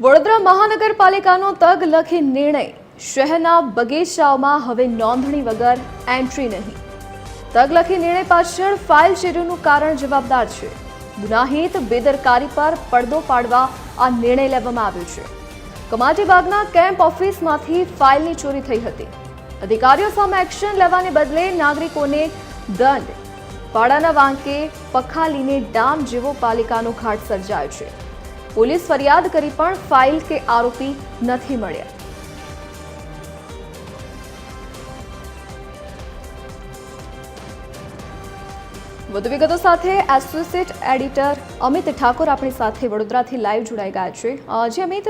વડોદરા મહાનગરપાલિકાનો તગ લખી નિર્ણય. શહેરના બગીચાઓમાં હવે નોંધણી વગર એન્ટ્રી નહીં. તગ લખી નિર્ણય પાછળ ફાઇલ શેરીનું કારણ જવાબદાર છે. ગુનાહિત, બેદરકારી પર પડદો પાડવા આ નિર્ણય લેવામાં આવ્યો છે. કમાટીબાગના કેમ્પ ઓફિસમાંથી ફાઇલની ચોરી થઈ હતી. અધિકારીઓ સામે એક્શન લેવાને બદલે નાગરિકોને દંડ. પાડાના વાંકે પખાલીને ડામ જેવો પાલિકાનો ઘાટ સર્જાયો છે. પોલીસ ફરિયાદ કરી પણ ફાઇલ કે આરોપી નથી મળ્યા. વધુ વિગતો સાથે એસોસિએટ એડિટર અમિત ઠાકોર આપણી સાથે વડોદરાથી લાઈવ જોડાઈ ગયા છે. જે અમિત,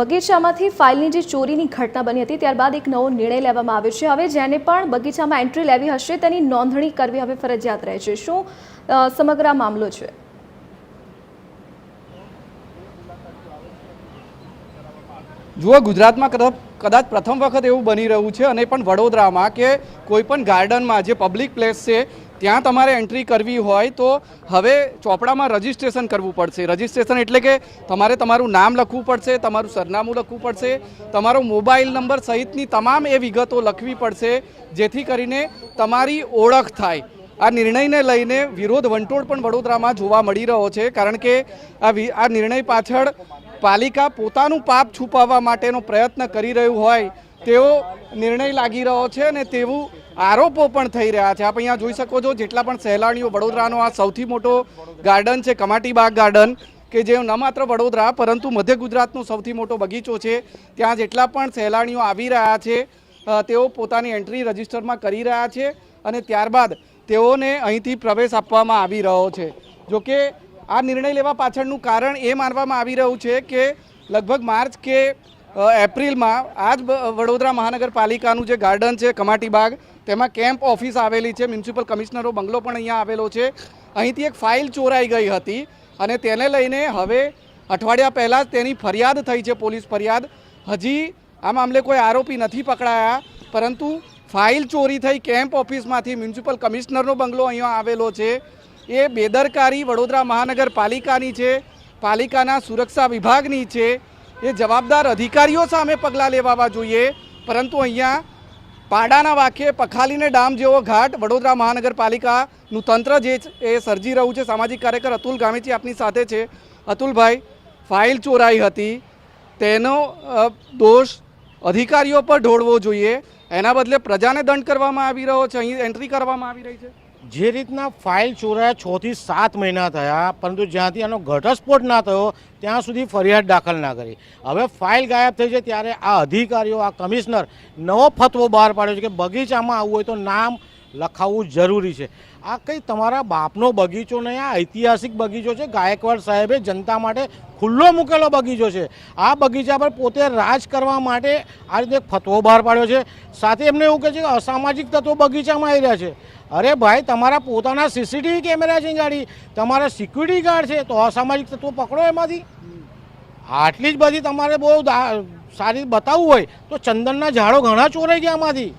બગીચામાંથી ફાઇલની જે ચોરીની ઘટના બની હતી, ત્યારબાદ એક નવો નિર્ણય લેવામાં આવ્યો છે. હવે જેને પણ બગીચામાં એન્ટ્રી લેવી હશે, તેની નોંધણી કરવી હવે ફરજિયાત રહે છે. શું સમગ્ર મામલો છે? જુઓ, ગુજરાતમાં કદાચ કદાચ પ્રથમ વખત એવું બની રહ્યું છે અને પણ વડોદરામાં કે કોઈ પણ ગાર્ડનમાં જે પબ્લિક પ્લેસ છે, ત્યાં તમારે એન્ટ્રી કરવી હોય તો હવે ચોપડામાં રજિસ્ટ્રેશન કરવું પડશે. રજિસ્ટ્રેશન એટલે કે તમારે તમારું નામ લખવું પડશે, તમારું સરનામું લખવું પડશે, તમારો મોબાઈલ નંબર સહિતની તમામ એ વિગતો લખવી પડશે, જેથી કરીને તમારી ઓળખ થાય. આ નિર્ણયને લઈને વિરોધ વંટોળ પણ વડોદરામાં જોવા મળી રહ્યો છે, કારણ કે આ નિર્ણય પાછળ પાલિકા પોતાનું પાપ છુપાવવા માટેનો પ્રયત્ન કરી રહ્યું હોય, તેવો નિર્ણય લાગી રહ્યો છે અને તેવું આરોપો પણ થઈ રહ્યા છે. આપ અહીંયા જોઈ શકો છો જેટલા પણ સહેલાણીઓ વડોદરાનો આ સૌથી મોટો ગાર્ડન છે કમાટીબાગ ગાર્ડન, કે જે ન માત્ર વડોદરા, પરંતુ મધ્ય ગુજરાતનો સૌથી મોટો બગીચો છે. ત્યાં જેટલા પણ સહેલાણીઓ આવી રહ્યા છે તેઓ પોતાની એન્ટ્રી રજિસ્ટરમાં કરી રહ્યા છે અને ત્યારબાદ તેઓને અહીંથી પ્રવેશ આપવામાં આવી રહ્યો છે. જોકે આ નિર્ણય લેવા પાછળનું કારણ એ માનવામાં આવી રહ્યું છે કે લગભગ માર્ચ કે એપ્રિલમાં આ જ વડોદરા મહાનગરપાલિકાનું જે ગાર્ડન છે, કમાટી બાગ, તેમાં કેમ્પ ઓફિસ આવેલી છે, મ્યુનિસિપલ કમિશનરો બંગલો પણ અહીંયા આવેલો છે. અહીંથી એક ફાઇલ ચોરાઈ ગઈ હતી અને તેને લઈને હવે અઠવાડિયા પહેલાં જ તેની ફરિયાદ થઈ છે, પોલીસ ફરિયાદ. હજી આ મામલે કોઈ આરોપી નથી પકડાયા, પરંતુ ફાઇલ ચોરી થઈ, કેમ્પ ઓફિસમાંથી મ્યુનિસિપલ કમિશનરનો બંગલો અહીંયા આવેલો છે. એ બેદરકારી વડોદરા મહાનગરપાલિકાની છે, પાલિકાના સુરક્ષા વિભાગની છે. એ જવાબદાર અધિકારીઓ સામે પગલાં લેવાવા જોઈએ. પરંતુ અહીંયા પાડાના વાક્યે પખાલીને ડામ જેવો ઘાટ વડોદરા મહાનગરપાલિકાનું તંત્ર જે એ સર્જી રહ્યું છે. સામાજિક કાર્યકર અતુલ ગામેચી આપની સાથે છે. અતુલભાઈ, ફાઇલ ચોરાઈ હતી. તેનો દોષ અધિકારીઓ પર ઢોળવો જોઈએ. એના બદલે પ્રજાને દંડ કરવામાં આવી રહ્યો છે. અહીં એન્ટ્રી કરવામાં આવી રહી છે. જે રીતના ફાઇલ ચોરાયા છ થી સાત મહિના થયા, પરંતુ જ્યાંથી આનો ઘટસ્ફોટ ના થયો, ત્યાં સુધી ફરિયાદ દાખલ ના કરી. હવે ફાઇલ ગાયબ થઈ છે ત્યારે આ અધિકારીઓ, આ કમિશનર નવો ફતવો બહાર પાડ્યો છે કે બગીચામાં આવવું હોય તો નામ લખાવવું જરૂરી છે. આ કંઈ તમારા બાપનો બગીચો નહીં, આ ઐતિહાસિક બગીચો છે. ગાયકવાડ સાહેબે જનતા માટે ખુલ્લો મૂકેલો બગીચો છે. આ બગીચા પર પોતે રાજ કરવા માટે આ રીતે ફતવો બહાર પાડ્યો છે. સાથે એમને એવું કહે છે કે અસામાજિક તત્વો બગીચામાં આવી રહ્યા છે. અરે ભાઈ, તમારા પોતાના સીસીટીવી કેમેરા છે ગાડી. તમારા સિક્યુરિટી ગાર્ડ છે, તો અસામાજિક તત્વો પકડો એમાંથી. આટલી જ બધી તમારે બહુ સારી બતાવવું હોય, તો ચંદનના ઝાડો ઘણા ચોરાઈ ગયા એમાંથી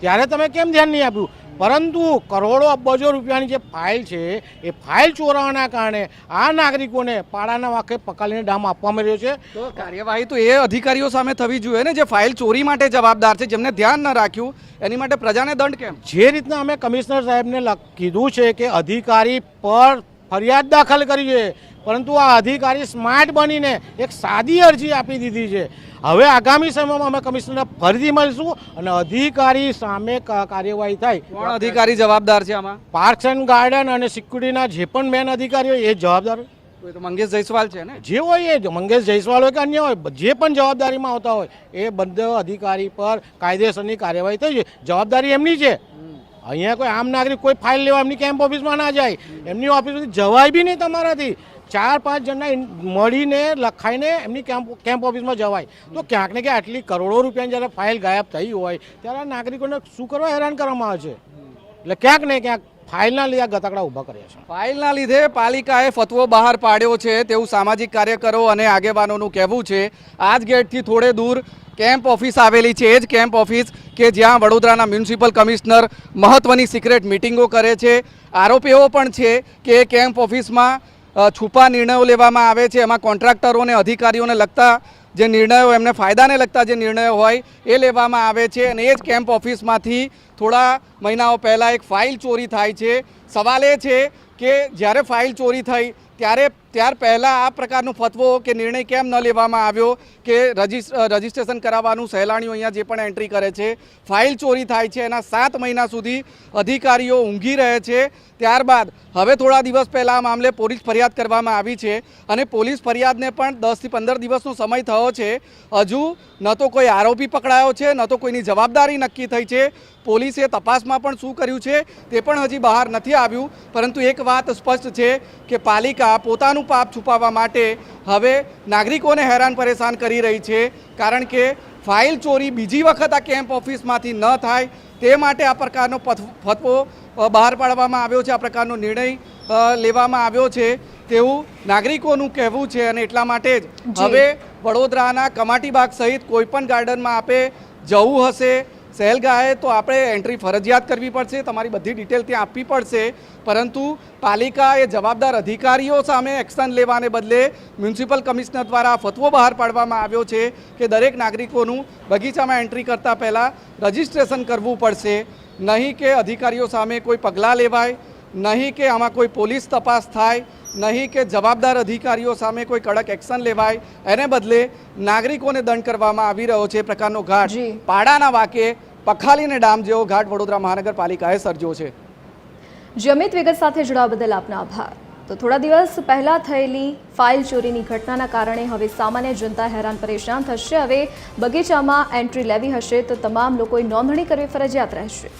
ત્યારે તમે કેમ ધ્યાન નહીં આપ્યું? પરંતુ કરોડો અબજો રૂપિયાની જે ફાઇલ છે એ ફાઇલ ચોરાવાના કારણે આ નાગરિકોને પાડાના વાંકે પકાલીને ડામ આપવામાં રહ્યો છે. તો કાર્યવાહી તો એ અધિકારીઓ સામે થવી જોઈએ ને જે ફાઇલ ચોરી માટે જવાબદાર છે જેમને ધ્યાન ન રાખ્યું એની માટે પ્રજાને દંડ કેમ? જે રીતના અમે કમિશનર સાહેબને કીધું છે કે અધિકારી પર ફરિયાદ દાખલ કરી છે. પરંતુ આ અધિકારી સ્માર્ટ બનીને એક સાદી અરજી આપી દીધી છે. હવે આગામી સમયમાં અમે કમિશનરને ફરીથી મળીશું અને અધિકારી સામે કાર્યવાહી થાય. કોણ અધિકારી જવાબદાર છે આમાં? પાર્ક્સ એન્ડ ગાર્ડન અને સિક્યુરિટીના જે પણ મેન અધિકારીઓ એ જવાબદાર. હોય. તો મંગેશ જયસ્વાલ છે ને? જે હોય એ મંગેશ જયસ્વાલ હોય કે અન્ય હોય જે પણ જવાબદારીમાં આવતા હોય એ બધા અધિકારી પર કાયદેસરની કાર્યવાહી થઈ છે. જવાબદારી એમની છે. અહીંયા કોઈ આમ નાગરિક કોઈ ફાઇલ લેવા એમની કેમ્પ ઓફિસમાં ના જાય. એમની ઓફિસમાંથી જવાય બી નહીં તમારાથી. ચાર પાંચ જણના મળીને લખાઈને એમની કેમ્પ કેમ્પ ઓફિસમાં જવાય. તો ક્યાંક ને ક્યાંક આટલી કરોડો રૂપિયાની જ્યારે ફાઇલ ગાયબ થઈ હોય, ત્યારે નાગરિકોને શું કરવા હેરાન કરવામાં આવે છે? એટલે ક્યાંક ને ક્યાંક ફાઇલના લીધે ગતકડા ઊભા કર્યા છે. ફાઇલના લીધે પાલિકાએ ફતવો બહાર પાડ્યો છે તેવું સામાજિક કાર્યકરો અને આગેવાનોનું કહેવું છે. આ જ ગેટથી થોડે દૂર કેમ્પ ઓફિસ આવેલી છે. એ જ કેમ્પ ઓફિસ કે જ્યાં વડોદરાના મ્યુનિસિપલ કમિશનર મહત્વની સિક્રેટ મિટિંગો કરે છે. આરોપ એવો પણ છે કે એ કેમ્પ ઓફિસમાં છુપા નિર્ણયો લેવામાં આવે છે. એમાં કોન્ટ્રાક્ટરોને અધિકારીઓને લગતા જે નિર્ણયો, એમને ફાયદાને લગતા જે નિર્ણયો હોય એ લેવામાં આવે છે. અને એ જ કેમ્પ ઓફિસમાંથી થોડા મહિનાઓ પહેલાં એક ફાઇલ ચોરી થાય છે. સવાલ એ છે કે જ્યારે ફાઇલ ચોરી થઈ ત્યારે ત્યાર પહેલાં આ પ્રકારનો ફતવો કે નિર્ણય કેમ ન લેવામાં આવ્યો કે રજિસ રજિસ્ટ્રેશન કરાવવાનું સહેલાણીઓ અહીંયા જે પણ એન્ટ્રી કરે છે, ફાઇલ ચોરી થાય છે, એના સાત મહિના સુધી અધિકારીઓ ઊંઘી રહે છે, ત્યારબાદ હવે થોડા દિવસ પહેલાં આ મામલે પોલીસ ફરિયાદ કરવામાં આવી છે અને પોલીસ ફરિયાદને પણ દસથી પંદર દિવસનો સમય થયો છે. હજુ ન તો કોઈ આરોપી પકડાયો છે, ન તો કોઈની જવાબદારી નક્કી થઈ છે. પોલીસે તપાસમાં પણ શું કર્યું છે તે પણ હજી બહાર નથી આવ્યું. પરંતુ એક વાત સ્પષ્ટ છે કે પાલિકા પોતાનું પાપ છુપાવવા માટે હવે નાગરિકોને હેરાન પરેશાન કરી રહી છે. કારણ કે ફાઇલ ચોરી બીજી વખત આ કેમ્પ ઓફિસમાંથી ન થાય તે માટે આ પ્રકારનો ફતવો બહાર પાડવામાં આવ્યો છે. આ પ્રકારનો નિર્ણય લેવામાં આવ્યો છે તેવું નાગરિકોનું કહેવું છે અને એટલા માટે જ હવે વડોદરાના કમાટીબાગ સહિત કોઈપણ ગાર્ડનમાં આપે જવું હશે સહેલગાહે તો આપણે એન્ટ્રી ફરજિયાત કરવી પડશે તમારી બધી ડિટેલ ત્યાં આપવી પડશે. પરંતુ પાલિકા એ જવાબદાર અધિકારીઓ સામે એક્શન લેવાને બદલે મ્યુનિસિપલ કમિશનર દ્વારા ફતવો બહાર પાડવામાં આવ્યો છે કે દરેક નાગરિકોનું બગીચામાં એન્ટ્રી કરતાં પહેલાં રજિસ્ટ્રેશન કરવું પડશે. નહીં કે અધિકારીઓ સામે કોઈ પગલાં લેવાય નહીં કે આમાં કોઈ પોલીસ તપાસ થાય નહીં કે જવાબદાર અધિકારીઓ સામે કોઈ કડક એક્શન લેવાય. એને બદલે નાગરિકોને દંડ કરવામાં આવી રહ્યો છે પ્રકારનો ઘાટ. પાડાના વાકે પખાલી અને ડામ જેવો ઘાટ વડોદરા મહાનગરપાલિકાએ સર્જ્યો છે. જમિત વિગત સાથે જોડાવા બદલ આપનો આભાર. તો થોડા દિવસ પહેલાં થયેલી ફાઇલ ચોરીની ઘટનાના કારણે હવે સામાન્ય જનતા હેરાન પરેશાન થશે. હવે બગીચામાં એન્ટ્રી લેવી હશે તો તમામ લોકોએ નોંધણી કરવી ફરજિયાત રહેશે.